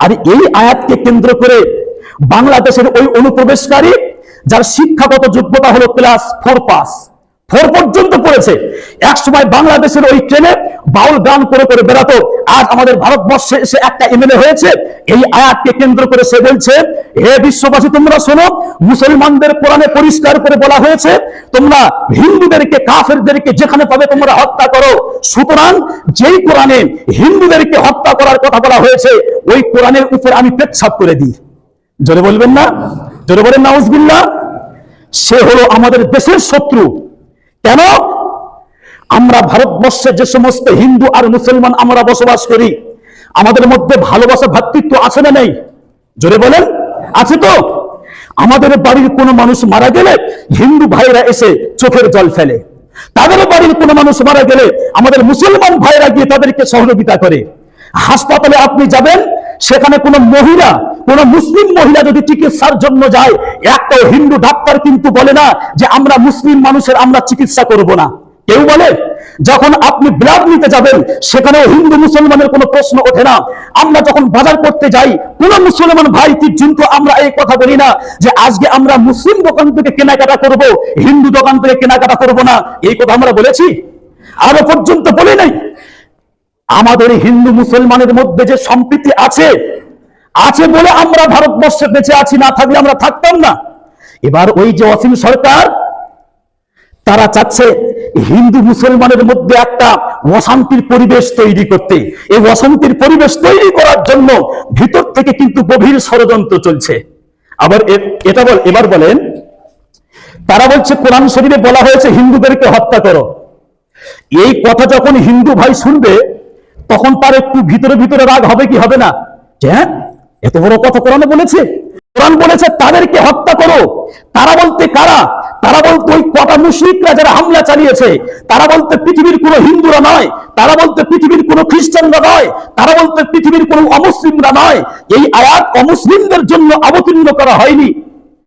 আর এই আয়াতকে কেন্দ্র করে বাংলাদেশের ওই অনুপ্রবেশকারী, যার শিক্ষাগত যোগ্যতা হলো ক্লাস ফোর পাস ফোর পর্যন্ত পড়েছে। এক সময় বাংলাদেশের ওই ট্রেনে বাউল গান করে করে বেড়াতো। আজ আমাদের ভারতবর্ষে এসে একটা এমএলএ হয়েছে। এই আয়াতকে কেন্দ্র করে সে বলছে, হে বিশ্ববাসী, তোমরা শোনো, মুসলমানদের কোরআনে পরিষ্কার করে বলা হয়েছে, তোমরা হিন্দুদেরকে, কাফেরদেরকে যেখানে পাবে তোমরা হত্যা করো। সুতরাং যেই কোরআনে হিন্দুদেরকে হত্যা করার কথা বলা হয়েছে, ওই কোরআনের উপর আমি পেচ্ছাপ করে দিই। জোরে বলবেন না? জোরে বলেন, নাউজবিল্লাহ, সে হলো আমাদের দেশের শত্রু। কেন? আমরা ভারতবর্ষে যে সমস্ত হিন্দু আর মুসলমান আমরা বসবাস করি, আমাদের মধ্যে ভালোবাসা, ভাতৃত্ব আছে না নেই? জোরে বলেন, আছে তো? আমাদের বাড়ির কোনো মানুষ মারা গেলে হিন্দু ভাইরা এসে চোখের জল ফেলে। তাদের বাড়ির কোনো মানুষ মারা গেলে আমাদের মুসলমান ভাইরা গিয়ে তাদেরকে সহযোগিতা করে। হাসপাতালে আপনি যাবেন সেখানে কোনো মহিলা, কোনো মুসলিম মহিলা যদি চিকিৎসার জন্য যায় একটাও হিন্দু ডাক্তার কিন্তু বলে না যে আমরা মুসলিম মানুষের আমরা চিকিৎসা করব না। কেউ বলে? যখন আপনি ব্লাড নিতে যাবেন, সেখানেও হিন্দু মুসলমানের কোনো প্রশ্ন ওঠে না। আমরা যখন বাজার করতে যাই, কোন মুসলমান ভাই কিন্তু আমরা এই কথা বলি না যে আজকে আমরা মুসলিম দোকান থেকে কেনাকাটা করব, হিন্দু দোকান থেকে কেনাকাটা করব না। এই কথা আমরা বলেছি? আরও পর্যন্ত বলি নাই আমাদের হিন্দু মুসলমানের মধ্যে যে সম্প্রীতি আছে আছে বলে আমরা ভারতবর্ষে বেঁচে আছি, না থাকলে আমরা থাকতাম না। এবার ওই যে অসীম সরকার, তারা চাচ্ছে হিন্দু মুসলমানের মধ্যে একটা অশান্তির পরিবেশ তৈরি করতে। এই অশান্তির পরিবেশ তৈরি করার জন্য ভিতর থেকে কিন্তু গভীর ষড়যন্ত্র চলছে। আবার এটা বল এবার বলেন, তারা বলছে, কোরআন শরীফে বলা হয়েছে, হিন্দুদেরকে হত্যা করো। এই কথা যখন হিন্দু ভাই শুনবে তখন তার একটু ভিতরে ভিতরে রাগ হবে কি হবে না? হ্যাঁ? এত বড় কথা কোরআনে বলেছে? কোরআন বলেছে, তাদেরকে হত্যা করো। তারা বলতে কারা? তারা বলতে ওই কটা মুশরিকরা যারা হামলা চালিয়েছে। তারা বলতে পৃথিবীর কোনো হিন্দুরা নয়। তারা বলতে পৃথিবীর কোনো খ্রিস্টানরা নয়। তারা বলতে পৃথিবীর কোনো অমুসলিমরা নয়। এই আয়াত অমুসলিমদের জন্য অবতীর্ণ করা হয়নি।